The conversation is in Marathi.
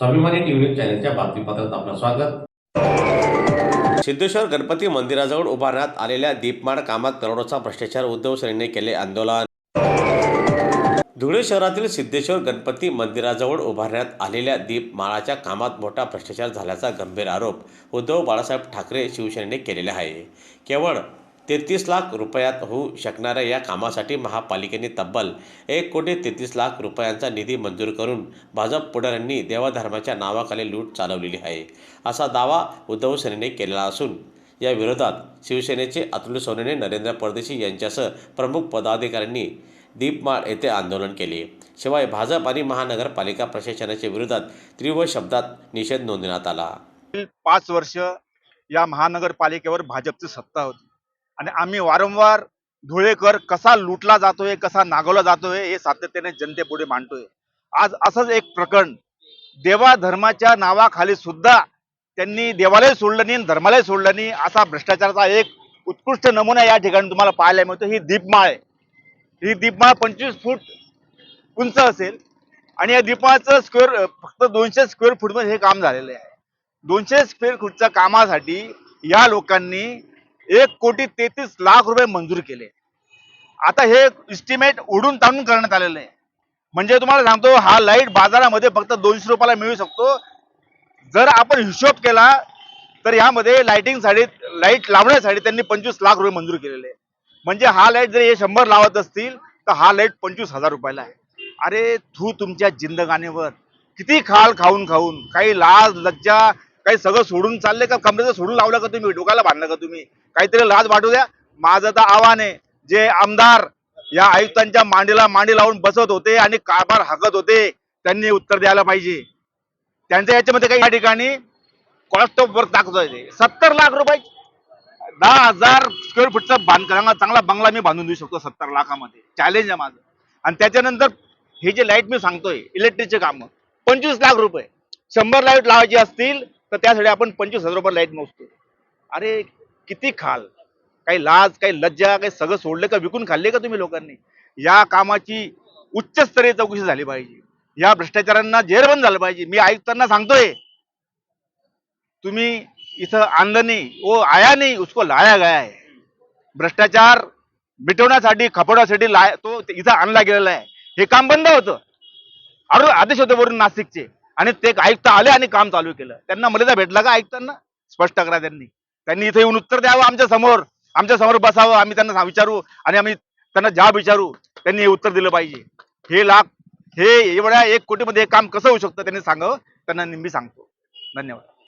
स्वाभिमानी टीव्ही न्यूज चॅनलच्या बातमीपत्रात आपलं स्वागत. सिद्धेश्वर गणपती मंदिराजवळ उभारण्यात आलेल्या दीपमाळ कामात करोडोचा भ्रष्टाचार उद्धव सेनेने केले आंदोलन. धुळे शहरातील सिद्धेश्वर गणपती मंदिराजवळ उभारण्यात आलेल्या दीपमाळाच्या कामात मोठा भ्रष्टाचार झाल्याचा गंभीर आरोप उद्धव बाळासाहेब ठाकरे शिवसेनेने केलेला आहे. केवळ तेहतीस लाख रुपयात होऊ शकणाऱ्या या कामासाठी महापालिकेने तब्बल एक कोटी तेहतीस लाख रुपयांचा निधी मंजूर करून भाजप पुढाऱ्यांनी देवाधर्माच्या नावाखाली लूट चालवलेली आहे. असा दावा उद्धव सेनेने केलेला असून या विरोधात शिवसेनेचे अतुल सोनेने नरेंद्र परदेशी यांच्यासह प्रमुख पदाधिकाऱ्यांनी दीपमाळ येथे आंदोलन केले. शिवाय भाजप आणि महानगरपालिका प्रशासनाच्या विरोधात तीव्र शब्दात निषेध नोंदवण्यात आला. पाच वर्ष या महानगरपालिकेवर भाजपची सत्ता होती. आणि आम्ही वारंवार धुळेकर कसा लुटला जातोय कसा नागवला जातोय हे सातत्याने जनतेपुढे मांडतोय. आज असंच एक प्रकरण देवा धर्माच्या नावाखाली सुद्धा त्यांनी देवालय सोडलं नाही आणि धर्मालय सोडलं नाही असा भ्रष्टाचाराचा एक उत्कृष्ट नमुना या ठिकाणी तुम्हाला पाहायला मिळतो. ही दीपमाळ आहे. ही दीपमाळ पंचवीस फूट उंच असेल आणि या दीपमाळचं स्क्वेअर फक्त दोनशे स्क्वेअर फूटमध्ये हे काम झालेलं आहे. दोनशे स्क्वेअर फूटच्या कामासाठी या लोकांनी एक कोटी तेहतीस लाख रुपये मंजूर केले. आता हे इस्टिमेट उडून ताणून करण्यात आलेलं आहे. म्हणजे तुम्हाला सांगतो हा लाइट बाजारामध्ये फक्त दोनशे रुपयाला मिळू शकतो. जर आपण हिशोब केला तर यामध्ये लाईटिंगसाठी लाइट लावण्यासाठी त्यांनी पंचवीस लाख रुपये मंजूर केलेले म्हणजे हा लाइट जर हे शंभर लावत असतील तर हा लाइट पंचवीस हजार रुपयाला आहे. अरे थू तुमच्या जिंदगानेवर किती खाल खाऊन खाऊन काही लाज लज्जा काही सगळं सोडून चालले का? कमरेचं सोडून लावलं का तुम्ही? डोक्याला बांधलं का तुम्ही? काहीतरी लाज वाटू द्या. माझं तर आव्हान आहे जे आमदार या आयुक्तांच्या मांडीला मांडी लावून बसत होते आणि कारभार हाकत होते त्यांनी उत्तर द्यायला पाहिजे. त्यांच्या याच्यामध्ये काही या ठिकाणी कॉस्ट ऑफ वर्क दाखवत सत्तर लाख रुपये दहा हजार स्क्वेअर फूटचा बांधकाम चांगला बंगला मी बांधून देऊ शकतो सत्तर लाखामध्ये. चॅलेंज आहे माझं. आणि त्याच्यानंतर हे जे लाइट मी सांगतोय इलेक्ट्रिकचे कामं पंचवीस लाख रुपये. शंभर लाइट लावायची असतील तर त्यासाठी आपण पंचवीस हजार रुपये लाइट मोजतो. अरे किती खाल? काही लाज काही लज्जा काही सगळं सोडले का विकून खाल्ले का तुम्ही लोकांनी? या कामाची उच्चस्तरीय चौकशी झाली पाहिजे. या भ्रष्टाचारांना जेरबंद झालं पाहिजे. मी आयुक्तांना सांगतोय तुम्ही इथं आणलं नाही ओ आया नाही उसको लाया गया है. भ्रष्टाचार मिटवण्यासाठी खपवण्यासाठी लाय तो इथं आणला गेलेला आहे. हे काम बंद होतं. अरे आदेश होते वरून नाशिकचे. आणि ते आयुक्त आले आणि काम चालू केलं. त्यांना मर्यादा भेटला का आयुक्तांना? स्पष्ट करा त्यांनी. त्यांनी इथे येऊन उत्तर द्यावं आमच्यासमोर. आमच्यासमोर बसावं आम्ही त्यांना विचारू आणि आम्ही त्यांना जाब विचारू. त्यांनी हे उत्तर दिलं पाहिजे. हे लाख हे एवढ्या एक कोटीमध्ये हे काम कसं होऊ शकतं त्यांनी सांगावं. त्यांना मी सांगतो. धन्यवाद.